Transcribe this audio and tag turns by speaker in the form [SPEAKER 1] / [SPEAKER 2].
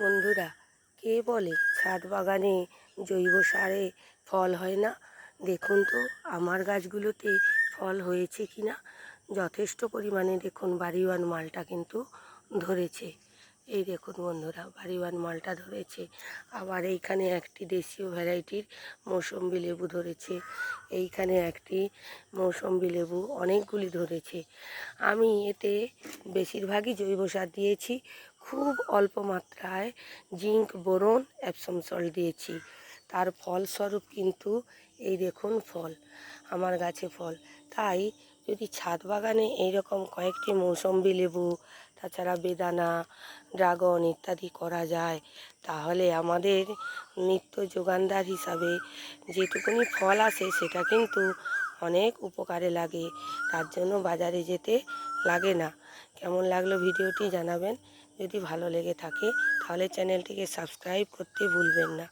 [SPEAKER 1] বন্ধুরা, কে বলে ছাদ বাগানে জৈব সারে ফল হয় না? দেখুন তো, আমার গাছগুলোতে ফল হয়েছে কি না যথেষ্ট পরিমাণে দেখুন, বাড়িওয়ান মালটা কিন্তু ধরেছে। এই দেখুন বন্ধুরা, বাড়িওয়ান মালটা ধরেছে। আবার এইখানে একটি দেশীয় ভ্যারাইটির মৌসম্বি লেবু ধরেছে। এইখানে একটি মৌসম্বি লেবু অনেকগুলি ধরেছে। আমি এতে বেশিরভাগই জৈব সার দিয়েছি। খুব অল্প মাত্রায় জিঙ্ক, বোরন, অ্যাপসম সল্ট দিয়েছি। তার ফলস্বরূপ কিন্তু এই দেখুন ফল, আমার গাছে ফল। তাই যদি ছাদ বাগানে এইরকম কয়েকটি মৌসম্বি লেবু তাছাড়া বেদানা, ড্রাগন ইত্যাদি করা যায়। তাহলে আমাদের নিত্য যোগানদার হিসাবে যেটুকুনি ফল আসে সেটা কিন্তু অনেক উপকারে লাগে। তার জন্য বাজারে যেতে লাগে না। কেমন লাগল ভিডিওটি জানাবেন। যদি ভালো লেগে থাকে তাহলে চ্যানেলটিকে সাবস্ক্রাইব করতে ভুলবেন না।